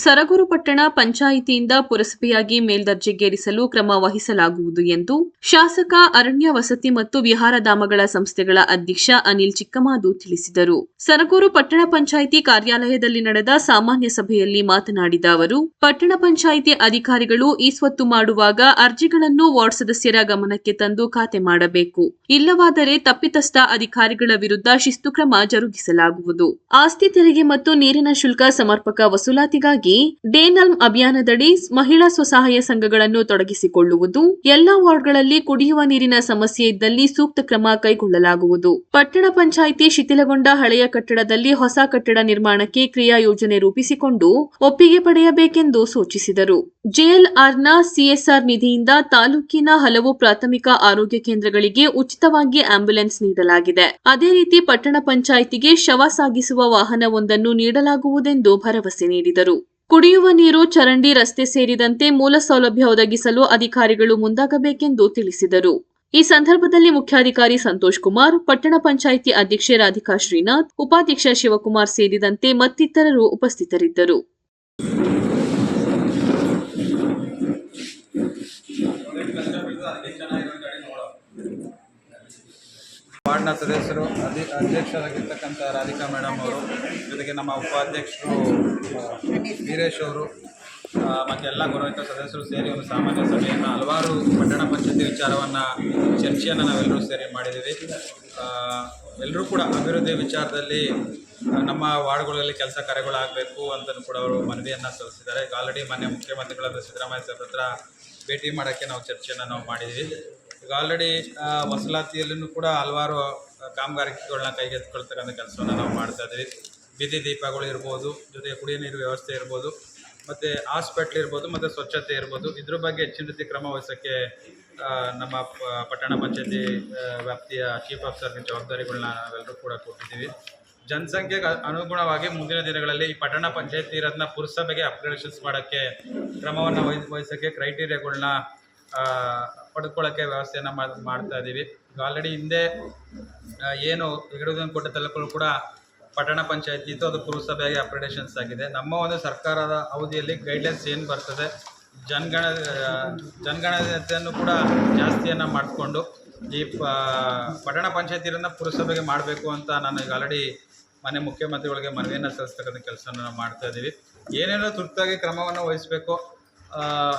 ಸರಗೂರು ಪಟ್ಟಣ ಪಂಚಾಯಿತಿಯಿಂದ ಪುರಸಭೆಯಾಗಿ ಮೇಲ್ದರ್ಜೆಗೇರಿಸಲು ಕ್ರಮ ವಹಿಸಲಾಗುವುದು ಎಂದು ಶಾಸಕ ಅರಣ್ಯ ವಸತಿ ಮತ್ತು ವಿಹಾರಧಾಮಗಳ ಸಂಸ್ಥೆಗಳ ಅಧ್ಯಕ್ಷ ಅನಿಲ್ ಚಿಕ್ಕಮಾದು ತಿಳಿಸಿದರು. ಸರಗೂರು ಪಟ್ಟಣ ಪಂಚಾಯಿತಿ ಕಾರ್ಯಾಲಯದಲ್ಲಿ ನಡೆದ ಸಾಮಾನ್ಯ ಸಭೆಯಲ್ಲಿ ಮಾತನಾಡಿದ ಅವರು, ಪಟ್ಟಣ ಪಂಚಾಯಿತಿ ಅಧಿಕಾರಿಗಳು ಈ ಸ್ವತ್ತು ಮಾಡುವಾಗ ಅರ್ಜಿಗಳನ್ನು ವಾರ್ಡ್ ಸದಸ್ಯರ ಗಮನಕ್ಕೆ ತಂದು ಖಾತೆ ಮಾಡಬೇಕು. ಇಲ್ಲವಾದರೆ ತಪ್ಪಿತಸ್ಥ ಅಧಿಕಾರಿಗಳ ವಿರುದ್ಧ ಶಿಸ್ತು ಕ್ರಮ ಜರುಗಿಸಲಾಗುವುದು. ಆಸ್ತಿ ತೆರಿಗೆ ಮತ್ತು ನೀರಿನ ಶುಲ್ಕ ಸಮರ್ಪಕ ವಸೂಲಾತಿಗಾಗಿ ಡೇನಲ್ಮ್ ಅಭಿಯಾನದಡಿ ಮಹಿಳಾ ಸ್ವಸಹಾಯ ಸಂಘಗಳನ್ನು ತೊಡಗಿಸಿಕೊಳ್ಳುವುದು, ಎಲ್ಲಾ ವಾರ್ಡ್ಗಳಲ್ಲಿ ಕುಡಿಯುವ ನೀರಿನ ಸಮಸ್ಯೆ ಇದ್ದಲ್ಲಿ ಸೂಕ್ತ ಕ್ರಮ ಕೈಗೊಳ್ಳಲಾಗುವುದು. ಪಟ್ಟಣ ಪಂಚಾಯಿತಿ ಶಿಥಿಲಗೊಂಡ ಹಳೆಯ ಕಟ್ಟಡದಲ್ಲಿ ಹೊಸ ಕಟ್ಟಡ ನಿರ್ಮಾಣಕ್ಕೆ ಕ್ರಿಯಾ ಯೋಜನೆ ರೂಪಿಸಿಕೊಂಡು ಒಪ್ಪಿಗೆ ಪಡೆಯಬೇಕೆಂದು ಸೂಚಿಸಿದರು. ಜೆಎಲ್ಆರ್ನ ಸಿಎಸ್ಆರ್ ನಿಧಿಯಿಂದ ತಾಲೂಕಿನ ಹಲವು ಪ್ರಾಥಮಿಕ ಆರೋಗ್ಯ ಕೇಂದ್ರಗಳಿಗೆ ಉಚಿತವಾಗಿ ಆಂಬ್ಯುಲೆನ್ಸ್ ನೀಡಲಾಗಿದೆ. ಅದೇ ರೀತಿ ಪಟ್ಟಣ ಪಂಚಾಯಿತಿಗೆ ಶವ ಸಾಗಿಸುವ ವಾಹನವೊಂದನ್ನು ನೀಡಲಾಗುವುದೆಂದು ಭರವಸೆ ನೀಡಿದರು. ಕುಡಿಯುವ ನೀರು, ಚರಂಡಿ, ರಸ್ತೆ ಸೇರಿದಂತೆ ಮೂಲ ಸೌಲಭ್ಯ ಒದಗಿಸಲು ಅಧಿಕಾರಿಗಳು ಮುಂದಾಗಬೇಕೆಂದು ತಿಳಿಸಿದರು. ಈ ಸಂದರ್ಭದಲ್ಲಿ ಮುಖ್ಯಾಧಿಕಾರಿ ಸಂತೋಷ್ ಕುಮಾರ್, ಪಟ್ಟಣ ಪಂಚಾಯಿತಿ ಅಧ್ಯಕ್ಷೆ ರಾಧಿಕಾ ಶ್ರೀನಾಥ್, ಉಪಾಧ್ಯಕ್ಷ ಶಿವಕುಮಾರ್ ಸೇರಿದಂತೆ ಮತ್ತಿತರರು ಉಪಸ್ಥಿತರಿದ್ದರು. ವಾರ್ಡ್ನ ಸದಸ್ಯರು, ಅಧಿ, ಅಧ್ಯಕ್ಷರಾಗಿರ್ತಕ್ಕಂಥ ರಾಧಿಕಾ ಮೇಡಮ್ ಅವರು, ಜೊತೆಗೆ ನಮ್ಮ ಉಪಾಧ್ಯಕ್ಷರು ವೀರೇಶ್ ಅವರು ಮತ್ತು ಎಲ್ಲ ಗೌರವಿತ ಸದಸ್ಯರು ಸೇರಿ ಒಂದು ಸಾಮಾನ್ಯ ಸಭೆಯನ್ನು, ಹಲವಾರು ಪಟ್ಟಣ ಪಂಚಾಯತಿ ವಿಚಾರವನ್ನು, ಚರ್ಚೆಯನ್ನು ನಾವೆಲ್ಲರೂ ಸೇರಿ ಮಾಡಿದ್ದೀವಿ. ಎಲ್ಲರೂ ಕೂಡ ಅಭಿವೃದ್ಧಿ ವಿಚಾರದಲ್ಲಿ ನಮ್ಮ ವಾರ್ಡ್ಗಳಲ್ಲಿ ಕೆಲಸ ಕಾರ್ಯಗಳಾಗಬೇಕು ಅಂತಲೂ ಕೂಡ ಅವರು ಮನವಿಯನ್ನು ಸಲ್ಲಿಸಿದ್ದಾರೆ. ಈಗ ಆಲ್ರೆಡಿ ಮಾನ್ಯ ಮುಖ್ಯಮಂತ್ರಿಗಳಾದ ಸಿದ್ದರಾಮಯ್ಯ ಸರ್ ಹತ್ರ ಭೇಟಿ ಮಾಡೋಕ್ಕೆ ನಾವು ಚರ್ಚೆಯನ್ನು ನಾವು ಮಾಡಿದ್ದೀವಿ. ಈಗ ಆಲ್ರೆಡಿ ವಸಲಾತಿಯಲ್ಲೂ ಕೂಡ ಹಲವಾರು ಕಾಮಗಾರಿಕೆಗಳನ್ನ ಕೈಗೆತ್ತಿಕೊಳ್ತಕ್ಕಂಥ ಕೆಲಸವನ್ನು ನಾವು ಮಾಡ್ತಾ ಇದ್ದೀವಿ. ಬೀದಿ ದೀಪಗಳು ಇರ್ಬೋದು, ಜೊತೆಗೆ ಕುಡಿಯೋ ನೀರು ವ್ಯವಸ್ಥೆ ಇರ್ಬೋದು, ಮತ್ತು ಹಾಸ್ಪಿಟ್ಲ್ ಇರ್ಬೋದು, ಮತ್ತು ಸ್ವಚ್ಛತೆ ಇರ್ಬೋದು. ಇದ್ರ ಬಗ್ಗೆ ಹೆಚ್ಚಿನ ರೀತಿ ಕ್ರಮ ವಹಿಸೋಕ್ಕೆ ನಮ್ಮ ಪಟ್ಟಣ ಪಂಚಾಯತಿ ವ್ಯಾಪ್ತಿಯ ಚೀಫ್ ಆಫೀಸರ್ಗೆ ಜವಾಬ್ದಾರಿಗಳನ್ನ ನಾವೆಲ್ಲರೂ ಕೂಡ ಕೊಟ್ಟಿದ್ದೀವಿ. ಜನಸಂಖ್ಯೆಗೆ ಅನುಗುಣವಾಗಿ ಮುಂದಿನ ದಿನಗಳಲ್ಲಿ ಈ ಪಟ್ಟಣ ಪಂಚಾಯತಿ ಇರೋದನ್ನ ಪುರಸಭೆಗೆ ಅಪ್ಗ್ರೇಡೇಷನ್ಸ್ ಮಾಡೋಕ್ಕೆ ಕ್ರಮವನ್ನು ವಹಿಸ್ ವಹಿಸೋಕ್ಕೆ ಕ್ರೈಟೀರಿಯಾಗಳನ್ನ ಪಡೆದುಕೊಳ್ಳೋಕ್ಕೆ ವ್ಯವಸ್ಥೆಯನ್ನು ಮಾಡಿ, ಮಾಡ್ತಾ ಇದ್ದೀವಿ ಆಲ್ರೆಡಿ ಹಿಂದೆ ಏನು ಹೆಗಡೂರಿನ ಕೋಟೆ ಕೂಡ ಪಟ್ಟಣ ಪಂಚಾಯತಿ ಇತ್ತು, ಅದು ಪುರಸಭೆಗೆ ಅಪ್ಗ್ರೇಡೇಷನ್ಸ್ ಆಗಿದೆ. ನಮ್ಮ ಒಂದು ಸರ್ಕಾರದ ಅವಧಿಯಲ್ಲಿ ಗೈಡ್ಲೈನ್ಸ್ ಏನು ಬರ್ತದೆ, ಜನಗಣ ಜನಗಣತೆಯನ್ನು ಕೂಡ ಜಾಸ್ತಿಯನ್ನು ಮಾಡಿಕೊಂಡು ಈ ಪಟ್ಟಣ ಪಂಚಾಯತಿರನ್ನು ಪುರಸಭೆಗೆ ಮಾಡಬೇಕು ಅಂತ ನಾನು ಈಗ ಆಲ್ರೆಡಿ ಮನೆ ಮುಖ್ಯಮಂತ್ರಿಗಳಿಗೆ ಮನವಿಯನ್ನು ಸಲ್ಲಿಸ್ತಕ್ಕಂಥ ಕೆಲಸವನ್ನು ಮಾಡ್ತಾ ಇದ್ದೀವಿ ಏನೇನೋ ತುರ್ತಾಗಿ ಕ್ರಮವನ್ನು ವಹಿಸಬೇಕು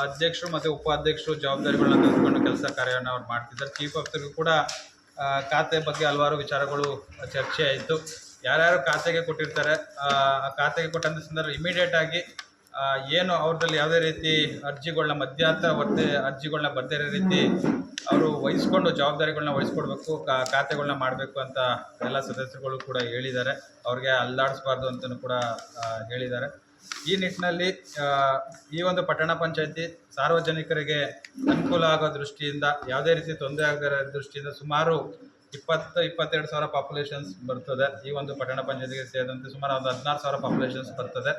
ಅಧ್ಯಕ್ಷರು ಮತ್ತು ಉಪಾಧ್ಯಕ್ಷರು ಜವಾಬ್ದಾರಿಗಳನ್ನ ತೆಗೆದುಕೊಂಡು ಕೆಲಸ ಕಾರ್ಯವನ್ನು ಅವ್ರು ಮಾಡ್ತಿದ್ದಾರೆ. ಚೀಫ್ ಕೂಡ ಖಾತೆ ಬಗ್ಗೆ ಹಲವಾರು ವಿಚಾರಗಳು ಚರ್ಚೆ ಆಯಿತು. ಯಾರ್ಯಾರು ಖಾತೆಗೆ ಕೊಟ್ಟಿರ್ತಾರೆ ಆ ಖಾತೆಗೆ ಕೊಟ್ಟಂಥ ಸಂದರ್ಭ ಇಮಿಡಿಯೇಟ್ ಆಗಿ ಆ, ಏನು ಅವ್ರದ್ರಲ್ಲಿ ಯಾವುದೇ ರೀತಿ ಅರ್ಜಿಗಳನ್ನ ಮಧ್ಯಾಹ್ನ ವರ್ತೆ ಅರ್ಜಿಗಳನ್ನ ಬರ್ದೇ ಇರೋ ರೀತಿ ಅವರು ವಹಿಸ್ಕೊಂಡು ಜವಾಬ್ದಾರಿಗಳನ್ನ ವಹಿಸ್ಕೊಡ್ಬೇಕು ಖಾತೆಗಳನ್ನ ಮಾಡಬೇಕು ಅಂತ ಎಲ್ಲ ಸದಸ್ಯರುಗಳು ಕೂಡ ಹೇಳಿದ್ದಾರೆ. ಅವ್ರಿಗೆ ಅಲ್ಲಾಡಿಸ್ಬಾರ್ದು ಅಂತಲೂ ಕೂಡ ಹೇಳಿದ್ದಾರೆ. ಈ ನಿಟ್ಟಿನಲ್ಲಿ ಈ ಒಂದು ಪಟ್ಟಣ ಪಂಚಾಯತಿ ಸಾರ್ವಜನಿಕರಿಗೆ ಅನುಕೂಲ ಆಗೋ ದೃಷ್ಟಿಯಿಂದ, ಯಾವುದೇ ರೀತಿ ತೊಂದರೆ ಆಗದ ದೃಷ್ಟಿಯಿಂದ ಸುಮಾರು ಇಪ್ಪತ್ತು, ಇಪ್ಪತ್ತೆರಡು ಸಾವಿರ ಪಾಪ್ಯುಲೇಷನ್ಸ್ ಬರ್ತದೆ. ಈ ಒಂದು ಪಟ್ಟಣ ಪಂಚಾಯತಿಗೆ ಸೇರಿದಂತೆ ಸುಮಾರು ಒಂದು ಹದಿನಾರು ಸಾವಿರ ಪಾಪ್ಯುಲೇಷನ್ಸ್ ಬರ್ತದೆ.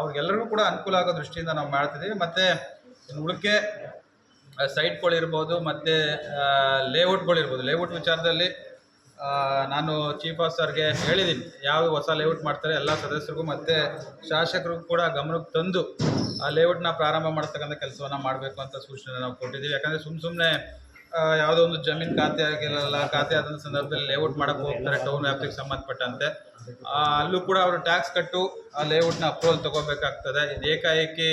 ಅವ್ರಿಗೆಲ್ಲರಿಗೂ ಕೂಡ ಅನುಕೂಲ ಆಗೋ ದೃಷ್ಟಿಯಿಂದ ನಾವು ಮಾಡ್ತಿದ್ದೀವಿ. ಮತ್ತು ಉಳಿಕೆ ಸೈಟ್ಗಳಿರ್ಬೋದು ಮತ್ತು ಲೇಔಟ್ಗಳಿರ್ಬೋದು ಲೇಔಟ್ ವಿಚಾರದಲ್ಲಿ ನಾನು ಚೀಫ್ ಆಫ್ ಸರ್ಗೆ ಹೇಳಿದ್ದೀನಿ ಯಾವ ಹೊಸ ಲೇಔಟ್ ಮಾಡ್ತಾರೆ ಎಲ್ಲ ಸದಸ್ಯರಿಗೂ ಮತ್ತು ಶಾಸಕರಿಗೂ ಕೂಡ ಗಮನಕ್ಕೆ ತಂದು ಆ ಲೇಔಟ್ನ ಪ್ರಾರಂಭ ಮಾಡ್ತಕ್ಕಂಥ ಕೆಲಸವನ್ನು ಮಾಡಬೇಕು ಅಂತ ಸೂಚನೆ ನಾವು ಕೊಟ್ಟಿದ್ದೀವಿ. ಯಾಕಂದರೆ ಸುಮ್ಮ ಸುಮ್ಮನೆ ಯಾವುದೋ ಒಂದು ಜಮೀನು ಖಾತೆ ಆಗಿರಲ್ಲ ಖಾತೆ ಆದಂಥ ಸಂದರ್ಭದಲ್ಲಿ ಲೇಔಟ್ ಮಾಡೋಕ್ಕೆ ಹೋಗ್ತಾರೆ ಟೌನ್ ವ್ಯಾಪ್ತಿಗೆ ಸಂಬಂಧಪಟ್ಟಂತೆ. ಆ, ಅಲ್ಲೂ ಕೂಡ ಅವರು ಟ್ಯಾಕ್ಸ್ ಕಟ್ಟು ಆ ಲೇಔಟ್ನ ಅಪ್ರೂವಲ್ ತೊಗೋಬೇಕಾಗ್ತದೆ. ಇದು ಏಕಾಏಕಿ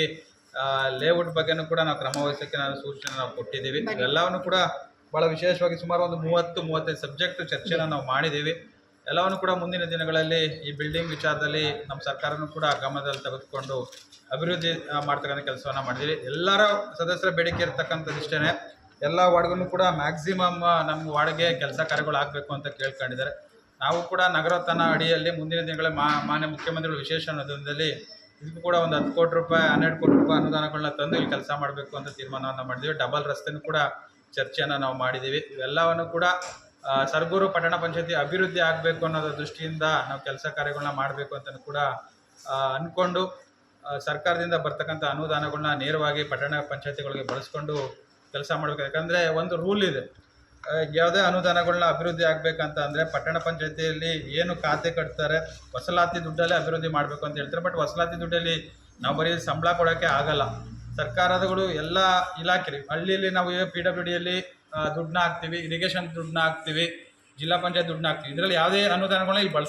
ಲೇಔಟ್ ಬಗ್ಗೆನೂ ಕೂಡ ನಾವು ಕ್ರಮ ವಹಿಸೋಕ್ಕೆ ನಾವು ಸೂಚನೆ ನಾವು ಕೊಟ್ಟಿದ್ದೀವಿ. ಎಲ್ಲವನ್ನು ಕೂಡ ಭಾಳ ವಿಶೇಷವಾಗಿ ಸುಮಾರು ಒಂದು ಮೂವತ್ತು, ಮೂವತ್ತೈದು ಸಬ್ಜೆಕ್ಟ್ ಚರ್ಚೆನ ನಾವು ಮಾಡಿದ್ದೀವಿ. ಎಲ್ಲವನ್ನು ಕೂಡ ಮುಂದಿನ ದಿನಗಳಲ್ಲಿ ಈ ಬಿಲ್ಡಿಂಗ್ ವಿಚಾರದಲ್ಲಿ ನಮ್ಮ ಸರ್ಕಾರನೂ ಕೂಡ ಗಮನದಲ್ಲಿ ತೆಗೆದುಕೊಂಡು ಅಭಿವೃದ್ಧಿ ಮಾಡ್ತಕ್ಕಂಥ ಕೆಲಸವನ್ನು ಮಾಡಿದ್ದೀವಿ. ಎಲ್ಲರ ಸದಸ್ಯರ ಬೇಡಿಕೆ ಇರ್ತಕ್ಕಂಥದ್ದು ಇಷ್ಟೇ ಎಲ್ಲ ವಾರ್ಡ್ಗೂ ಕೂಡ ಮ್ಯಾಕ್ಸಿಮಮ್ ನಮ್ಮ ವಾರ್ಡ್ಗೆ ಕೆಲಸ ಕಾರ್ಯಗಳು ಆಗಬೇಕು ಅಂತ ಕೇಳ್ಕೊಂಡಿದ್ದಾರೆ. ನಾವು ಕೂಡ ನಗರತನ ಅಡಿಯಲ್ಲಿ ಮುಂದಿನ ದಿನಗಳ ಮಾನ್ಯ ಮುಖ್ಯಮಂತ್ರಿಗಳು ವಿಶೇಷ ಅನುದಾನದಲ್ಲಿ ಇದಕ್ಕೂ ಕೂಡ ಒಂದು ಹತ್ತು ಕೋಟಿ ರೂಪಾಯಿ, ಹನ್ನೆರಡು ಕೋಟಿ ರೂಪಾಯಿ ಅನುದಾನಗಳನ್ನ ತಂದು ಇಲ್ಲಿ ಕೆಲಸ ಮಾಡಬೇಕು ಅಂತ ತೀರ್ಮಾನವನ್ನು ಮಾಡಿದ್ವಿ ಡಬಲ್ ರಸ್ತೆನೂ ಕೂಡ ಚರ್ಚೆಯನ್ನು ನಾವು ಮಾಡಿದ್ದೀವಿ. ಇವೆಲ್ಲವನ್ನು ಕೂಡ ಸರ್ಗೂರು ಪಟ್ಟಣ ಪಂಚಾಯತಿ ಅಭಿವೃದ್ಧಿ ಆಗಬೇಕು ಅನ್ನೋದ್ರ ದೃಷ್ಟಿಯಿಂದ ನಾವು ಕೆಲಸ ಕಾರ್ಯಗಳನ್ನ ಮಾಡಬೇಕು ಅಂತಲೂ ಕೂಡ ಅಂದ್ಕೊಂಡು ಸರ್ಕಾರದಿಂದ ಬರ್ತಕ್ಕಂಥ ಅನುದಾನಗಳನ್ನ ನೇರವಾಗಿ ಪಟ್ಟಣ ಪಂಚಾಯತಿಗಳಿಗೆ ಬಳಸ್ಕೊಂಡು ಕೆಲಸ ಮಾಡಬೇಕು. ಯಾಕಂದರೆ ಒಂದು ರೂಲ್ ಇದೆ. ಯಾವುದೇ ಅನುದಾನಗಳನ್ನ ಅಭಿವೃದ್ಧಿ ಆಗಬೇಕಂತ ಅಂದರೆ ಪಟ್ಟಣ ಪಂಚಾಯತಿಯಲ್ಲಿ ಏನು ಖಾತೆ ಕಟ್ತಾರೆ, ವಸಲಾತಿ ದುಡ್ಡಲ್ಲೇ ಅಭಿವೃದ್ಧಿ ಮಾಡಬೇಕು ಅಂತ ಹೇಳ್ತಾರೆ. ಬಟ್ ವಸಲಾತಿ ದುಡ್ಡಲ್ಲಿ ನಾವು ಬರೀ ಸಂಬಳ ಕೊಡೋಕ್ಕೆ ಆಗಲ್ಲ. ಸರ್ಕಾರದಗಳು ಎಲ್ಲ ಇಲಾಖೆ ಹಳ್ಳಿಯಲ್ಲಿ ನಾವು ಪಿ ಡಬ್ಲ್ಯೂ ಡಿಯಲ್ಲಿ ದುಡ್ಡನ್ನ ಹಾಕ್ತೀವಿ, ಇರಿಗೇಷನ್ ದುಡ್ಡನ್ನ ಹಾಕ್ತೀವಿ, ಜಿಲ್ಲಾ ಪಂಚಾಯತ್ ದುಡ್ಡನ್ನ ಹಾಕ್ತೀವಿ. ಇದರಲ್ಲಿ ಯಾವುದೇ ಅನುದಾನಗಳನ್ನ ಇಲ್ಲಿ ಬಳಸ